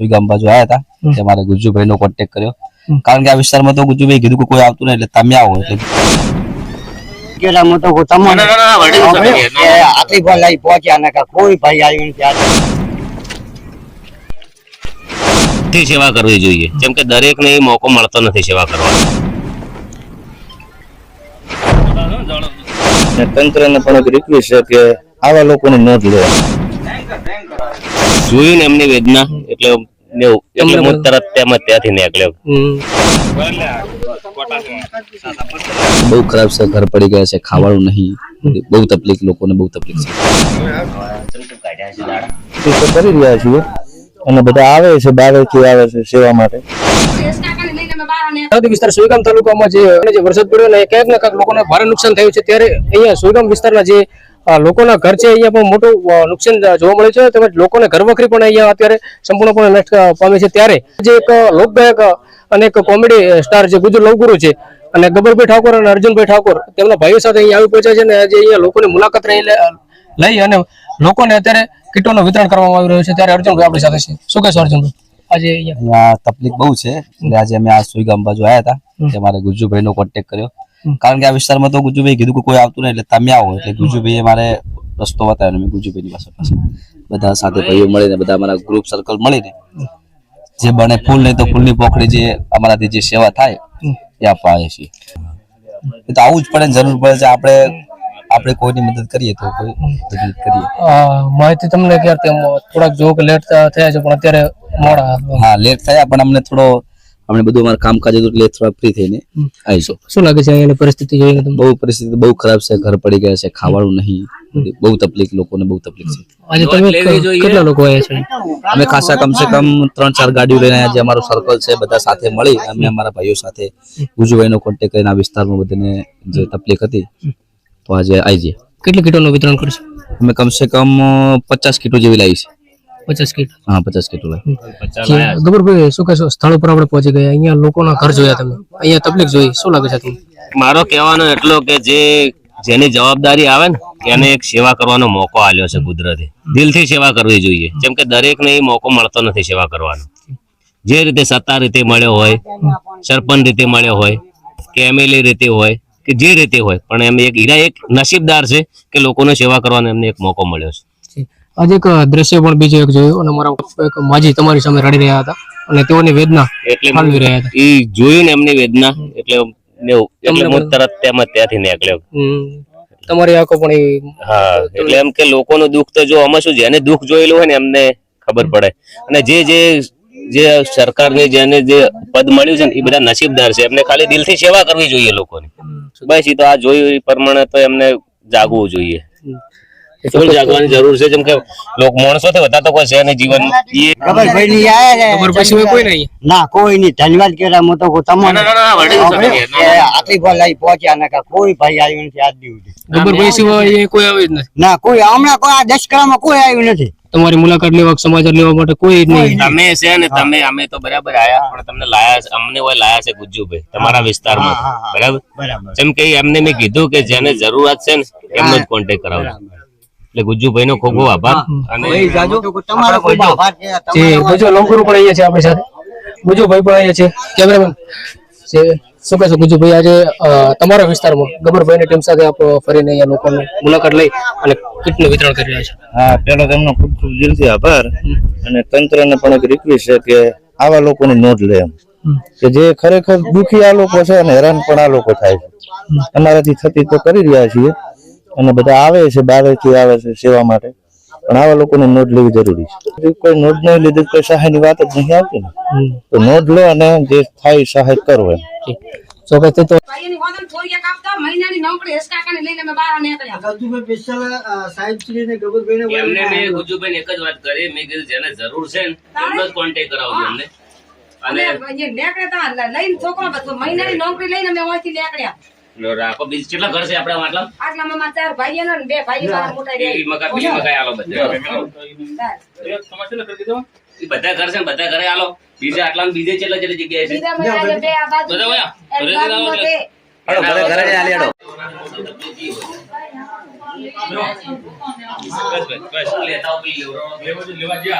ગામ બાજુ આવ્યા હતા તે મારે ગુજ્જુભાઈ નો કોન્ટેક્ટ કર્યો કારણ કે આ વિસ્તારમાં તો ગુજ્જુભાઈ કીધું કે કોઈ આવતું નહીં એટલે તમે આવો એટલે પહોંચ્યા ને કોઈ ભાઈ આવ્યું નથી થી સેવા કરવી જોઈએ. જેમ કે દરેક ને મોકો મળતો નથી સેવા કરવાનો તંત્રને પણ એક રિક્વેસ્ટ છે કે આવા લોકોની નોંધ લે જોયું ને એમની વેદના એટલે ને- એટલે હું તરત તેમ જ ત્યાંથી નીકળ્યો. બહુ ખરાબ છે ઘર પડી ગયા છે ખાવાનું નહીં. બહુ તકલીફ લોકોને બહુ તકલીફ છે. તો કરી રહ્યા છીએ. અને બધા આવે છે બારેથી આવે છે સેવા માટે. સરહદી વિસ્તાર સુઈગામ તાલુકામાં જે જે વરસાદ પડ્યો ને ક્યાંક ને ક્યાંક લોકોને ભારે નુકસાન થયું છે. ત્યારે અહીંયા સુઈગામ વિસ્તારના જે લોકોના ઘર છે અહીંયા પણ મોટું નુકસાન જોવા મળે છે. તેમજ લોકોને ઘરવખરી પણ અહીંયા અત્યારે સંપૂર્ણપણે નષ્ટ પામી છે. ત્યારે જે એક લોકગાયક અને એક કોમેડી સ્ટાર જે ગુજર લવગુરુ છે અને ગબરભાઈ ઠાકોર અને અર્જુનભાઈ ઠાકોર તેમના ભાઈઓ સાથે અહીંયા આવી પહોંચ્યા છે અને આજે અહીંયા લોકોની મુલાકાત રહી લઈ અને લોકોને અત્યારે કીટોનું વિતરણ કરવામાં આવી રહ્યું છે. ત્યારે અર્જુનભાઈ આપણી સાથે છે. શું કહેશો અર્જુનભાઈ? આજે અહીંયા અહીંયા તકલીફ બહુ છે. એટલે આજે અમે આ સુઈગામ બાજુ આવ્યા હતા. અમારે ગુજુભાઈ નો કોન્ટેક્ટ કર્યો. કારણ કે આ વિસ્તારમાં તો ગુજુભાઈ કીધું કે કોઈ આવતું નહીં એટલે તમે આવો. એટલે ગુજુભાઈએ મારે રસ્તો બતાવ્યો મેં ગુજ્જુભાઈની પાસે પાસે બધા સાથે ભાઈઓ મળીને બધા અમારા ગ્રુપ સર્કલ મળીને. જે બને ફૂલ નહીં તો ફૂલની પોખડી જે અમારાથી જે સેવા થાય એ આપવા આવીએ છીએ. એ તો આવું જ પડે ને જરૂર પડે છે આપણે આપણે કોઈની મદદ કરીએ તો કોઈ મદદ કરીએ. માહિતી તમને ક્યારે થોડાક જો કે લેટ થયા છે પણ અત્યારે મોડા હા લેટ થયા પણ અમને થોડો અમને બધું અમારું કામકાજ હતું એટલે થોડા ફ્રી થઈને આવીશું. શું લાગે છે અહીંયાની પરિસ્થિતિ જોઈને બહુ પરિસ્થિતિ બહુ ખરાબ છે ઘર પડી ગયા છે ખાવાનું નહીં. બહુ તકલીફ લોકોને બહુ તકલીફ છે. આજે તમે કેટલા લોકો આવ્યા છે અમે ખાસા કમસે કમ ત્રણ ચાર ગાડીઓ લઈને આવ્યા છે અમારું સર્કલ છે બધા સાથે મળી અમે અમારા ભાઈઓ સાથે ગુજુભાઈનો કોન્ટેક્ટ કરીને આ વિસ્તારમાં બધાને જે તકલીફ હતી તો આજે આવી જઈએ કેટલી કીટોનું વિતરણ કરશું? અમે કમસે કમ પચાસ કીટો જેવી લાવી છે. પચાસ કીટ હા પચાસ કીટો લાવી ગબરભાઈ શું કહેશો? સ્થળ ઉપર આપણે પહોંચી ગયા. અહીંયા લોકોના ઘર જોયા તમે. અહીંયા તકલીફ જોઈ. શું લાગે છે તમને? મારો કહેવાનો એટલો કે જે જેની જવાબદારી આવે ને એને એક સેવા કરવાનો મોકો આલ્યો છે કુદરતે. દિલથી સેવા કરવી જોઈએ. જેમ કે દરેક ને એ મોકો મળતો નથી સેવા કરવાનો. જે રીતે સત્તા રીતે મળ્યો હોય સરપંચ રીતે મળ્યો હોય કે એમએલએ રીતે હોય કે જે રીતે હોય. પણ એમ એક હીરા એક નસીબદાર છે કે લોકોને સેવા કરવાનો એમને એક મોકો મળ્યો છે. આજે એક દ્રશ્ય પણ બીજો એક જોયું અને મારા એક માજી તમારી સામે રડી રહ્યા હતા અને તેઓની વેદના એટલે ઠાલવી રહ્યા હતા. એ જોયું ને એમની વેદના એટલે એટલે હું તરત તેમાં ત્યાંથી નીકળ્યો. તમારી આંખો પણ હા એટલે એમ કે લોકોનું દુઃખ તો જો આમાં શું જેને દુઃખ જોયેલું હોય ને એમને ખબર પડે. અને જે જે જે સરકારને જેને જે પદ મળ્યું છે ને એ બધા નસીબદાર છે. એમને ખાલી દિલથી સેવા કરવી જોઈએ લોકોની. બસ એ તો આ જોયું એ પ્રમાણે તો એમને જાગવું જોઈએ. ફૂલ જાગવાની જરૂર છે જેમ કે લોક માણસો થી વધારે તો કોઈ છે નહીં જીવન ખબર પછી કોઈ નહીં? ના કોઈ નહીં. ધન્યવાદ કેરા મો તો તમને. આટલી પર લઈ પહોંચ્યા ને કોઈ ભાઈ આવ્યું નથી આજ દિવસ. ગબરભાઈ સિવાય કોઈ આવે નથી. ના કોઈ હમણાં કોઈ આ દશકરામાં કોઈ આવ્યું નથી. તમારી મુલાકાત લેવા સમાચાર લેવા માટે કોઈ જ નહીં. તમે છે ને તમે અમે તો બરાબર આયા પણ તમને લાયા છે અમને હોય લાયા છે ગુજ્જુભાઈ તમારા વિસ્તારમાં. બરાબર? બરાબર. જેમ કે એમને મેં કીધું કે જેને જરૂરત છે ને એમનો જ કોન્ટેક્ટ કરાવજો એટલે ગુજ્જુભાઈ નો ખૂબ ખૂબ આભાર. અને તમારો ખૂબ આભાર છે જે ગુજો પણ અહીંયા છે આપણી સાથે. ગુજુભાઈ પણ અહીંયા છે. કેમેરામેન. છે શું કહેશો ગુજુભાઈ આજે તમારા વિસ્તારમાં ગબરભાઈની ટીમ સાથે આપ ફરીને અહીંયા લોકોની મુલાકાત લઈ અને કીટનું વિતરણ કરી રહ્યા છે. હા પેલો તેમનો ખૂબ ખૂબ દિલથી આભાર. અને તંત્રને પણ એક રિક્વેસ્ટ છે કે આવા લોકોની નોંધ લે એમ. કે જે ખરેખર દુખી આ લોકો છે અને હેરાન પણ આ લોકો થાય છે. અમારાથી થતી તો કરી રહ્યા છીએ અને બધા આવે છે બહારથી આવે છે સેવા માટે. પણ આવા લોકોને નોંધ લેવી જરૂરી છે. કોઈ નોંધ નહીં લીધી કોઈ સહાયની વાત જ નહીં આવતી ને. તો નોંધ લો અને જે થાય સહાય કરો એમ. ચોક્કસ તો મહિનાની નોકરી હેસકાકાને લઈને અમે બહાર નીકળ્યા. એમને મેં ગુજ્જુભાઈ એક જ વાત કરી. મેં કીધું જેને જરૂર છે ને એમનો જ કોન્ટેક્ટ કરાવજો એમને. અને અને તા લઈને છોકરો મહિનાની નોકરી લઈને અમે અહીંથી નીકળ્યા. રાખો બીજું કેટલા ઘર છે આપણા માટલા આટલામાં માં ચાર ભાઈઓ ને બે ભાઈઓ મારા મોટા રહ્યા. મકા બીજી મકા આલો બધા બધા ઘર છે બધા ઘરે આલો બીજા આટલા બીજે છેલ્લા છેલ્લી જગ્યાએ છે બે બધા વયા? ઘરે આવો. બે. હાલો, ઘરે ઘરે આલી. બસ બસ આવો પી લેવડાવો.